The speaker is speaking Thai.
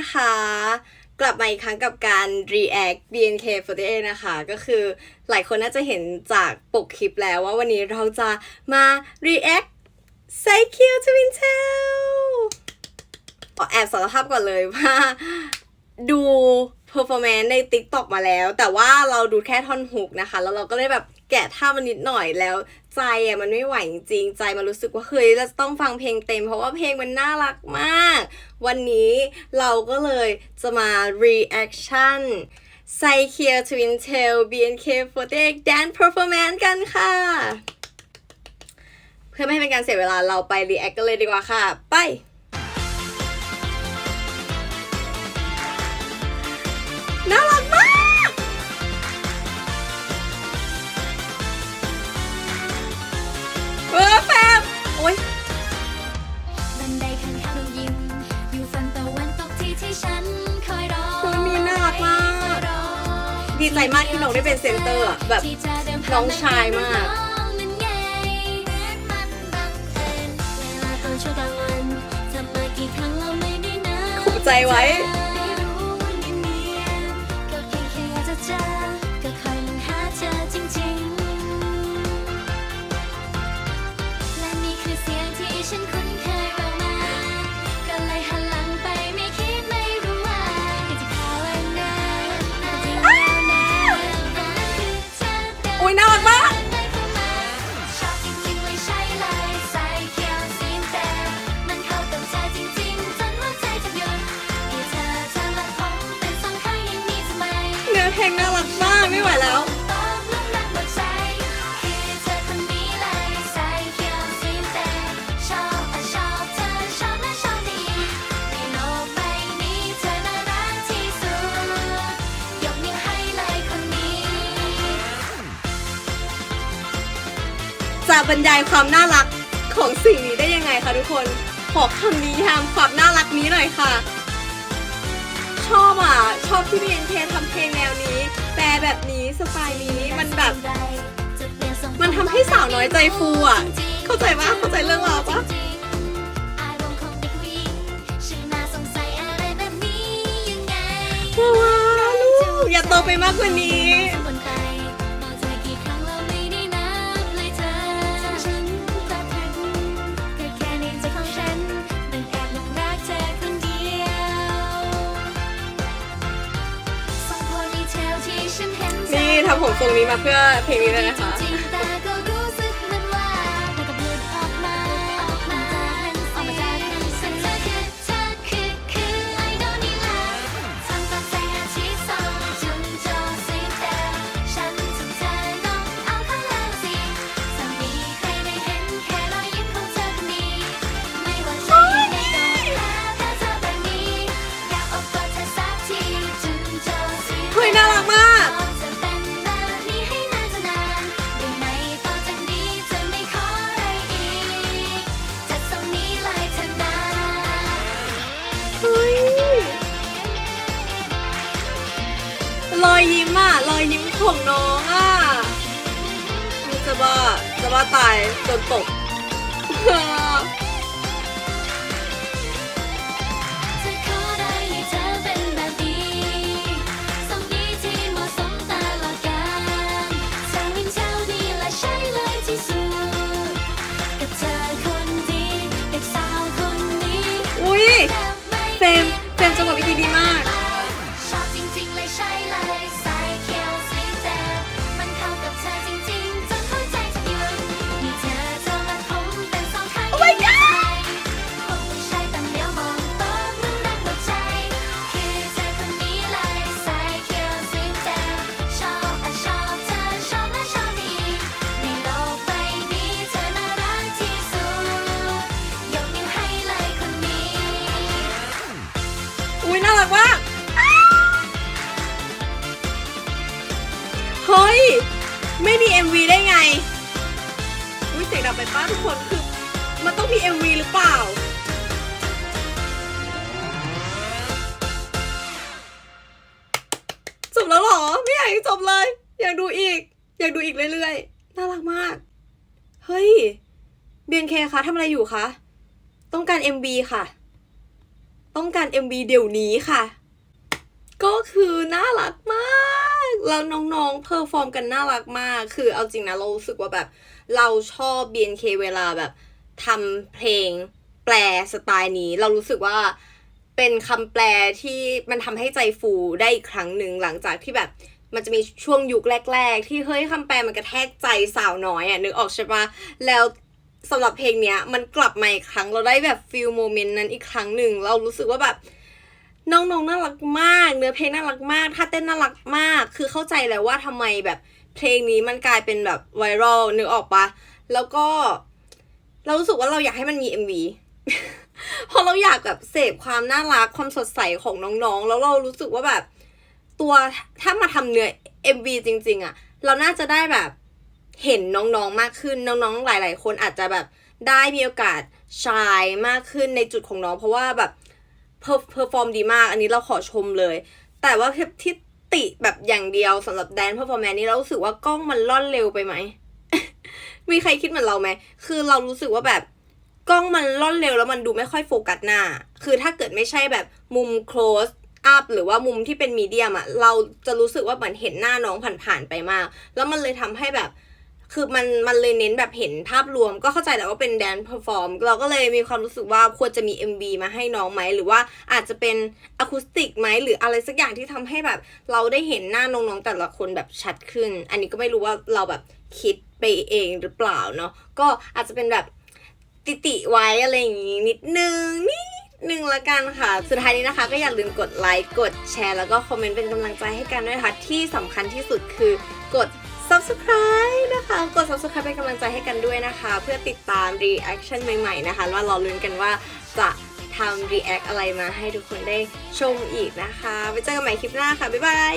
นะคะ กลับมาอีกครั้งกับการ react BNK48 นะคะ ก็คือหลายคนน่าจะเห็นจากปกคลิปแล้วว่าวันนี้เราจะมา react s a k y Twin Tail ขอแอบสารภาพก่อนเลยว่า ดู performance ใน TikTok มาแล้ว แต่ว่าเราดูแค่ท่อนฮุกนะคะ แล้วเราก็เลยแบบแกะท่ามันนิดหน่อยแล้ว ใจอะมันไม่ไหวจริงใจมันรู้สึกว่าเฮ้ยเราจะต้องฟังเพลงเต็ม เพราะว่าเพลงมันน่ารักมาก วันนี้เราก็เลยจะมา reaction ไซเคีย Twin Tail BNK48 Dance Performance กันค่ะ เพื่อไม่ให้เป็นการเสียเวลาเราไป react กันเลยดีกว่าค่ะ ไป ใจมากที่น้องได้เป็นเซนเตอร์อะแบบที่จะเดินผ่น้องชายมากน้องนั้นไงมันบังเอิญ เพลงน่ารักมากไม่ไหวแล้ว จะบรรยายความน่ารักของสิ่งนี้ได้ยังไงคะทุกคน ขอคำนิยามความน่ารักนี้หน่อยค่ะ ชอบอะ ชอบที่เบียนเทำเพลงแนวนี้ แปลแบบนี้สไตล์นี้มันแบบ มันทำให้สาวน้อยใจฟูอะ เข้าใจปะเข้าใจเรื่องราวปะว้าวลูกอย่าโตไปมากกว่านี้ ผมทรงนี้มาเพื่อเพลงนี้เลยนะคะ รอยยิ้มอะรอยยิ้มของน้องอะจะว่าจะว่าตายจนตก MV ได้ไง อุ้ยเสียงดับไปป้าทุกคนคือ มันต้องมี MV หรือเปล่า จบแล้วเหรอ ไม่อยากจบเลย อยากดูอีก อยากดูอีกเรื่อยๆ น่ารักมาก เฮ้ย BNK คะทำอะไรอยู่คะ ต้องการ MV ค่ะ ต้องการ MV เดี๋ยวนี้ค่ะ ก็คือน่ารักมากแล้วน้องๆเพอร์ฟอร์มกันน่ารักมาก คือเอาจริงนะเรารู้สึกว่าแบบ เราชอบ BNK เวลาแบบทำเพลงแปลสไตล์นี้ เรารู้สึกว่าเป็นคำแปลที่มันทำให้ใจฟูได้อีกครั้งหนึ่งหลังจากที่แบบมันจะมีช่วงยุคแรก ๆ ที่เฮ้ยคำแปลมันกระแทกใจสาวน้อยอะ่ะนึกออกใช่ปะแล้วสำหรับเพลงเนี้ยมันกลับมาอีกครั้งเราได้แบบฟิลโมเมนต์นั้นอีกครั้งหนึ่งเรารู้สึกว่าแบบ น้องๆน่ารักมาก เนื้อเพลงน่ารักมากท่าเต้นน่ารักมาก คือเข้าใจแล้วว่าทำไมแบบเพลงนี้มันกลายเป็นแบบไวรัลนึกออกปะแล้วก็ เรารู้สึกว่าเราอยากให้มันมี MV เพราะเราอยากแบบเสพความน่ารักความสดใสของน้องๆ แล้วเรารู้สึกว่าแบบ ตัวถ้ามาทำเนื้อ MV จริง ๆอะ เราน่าจะได้แบบเห็นน้องๆมากขึ้นน้องๆหลาย ๆ คนอาจจะแบบได้มีโอกาสชายมากขึ้นในจุดของน้อง เพราะว่าแบบ เพอร์เพอร์ฟอร์มดีมาก อันนี้เราขอชมเลย แต่ว่าที่ติแบบอย่างเดียวสำหรับแดนเพอร์ฟอร์แมนนี่เรารู้สึกว่ากล้องมันล่อนเร็วไปไหม มีใครคิดเหมือนเราไหม คือเรารู้สึกว่าแบบกล้องมันล่อนเร็วแล้วมันดูไม่ค่อยโฟกัสหน้า คือถ้าเกิดไม่ใช่แบบมุม close up หรือว่ามุมที่เป็นมีเดียมอะเราจะรู้สึกว่าเหมือนเห็นหน้าน้องผ่านๆไปมาก แล้วมันเลยทำให้แบบ คือมันมันเลยเน้นแบบเห็นภาพรวม ก็เข้าใจแหละว่าเป็นแดนเพอร์ฟอร์มเราก็เลยมีความรู้สึกว่าควรจะมี MV มาให้น้องไหม หรือว่าอาจจะเป็นอะคูสติกไหมหรืออะไรสักอย่างที่ทำให้แบบ เราได้เห็นหน้าน้องๆแต่ละคนแบบชัดขึ้น อันนี้ก็ไม่รู้ว่าเราแบบคิดไปเองหรือเปล่าเนาะก็อาจจะเป็นแบบติติไว้อะไรอย่างงี้นิดนึงนิดนึงละกันค่ะ สุดท้ายนี้นะคะก็อย่าลืมกดไลค์ กดแชร์ แล้วก็คอมเมนต์เป็นกำลังใจให้กันด้วยนะคะที่สำคัญที่สุดคือกด subscribe นะคะ กด subscribe เป็นกำลังใจให้กันด้วยนะคะ เพื่อติดตาม reaction ใหม่ ๆ นะคะ ว่ารอลุ้นกันว่าจะทำ react อะไรมาให้ทุกคนได้ชมอีกนะคะไว้เจอกันใหม่คลิปหน้าค่ะ บ๊ายบาย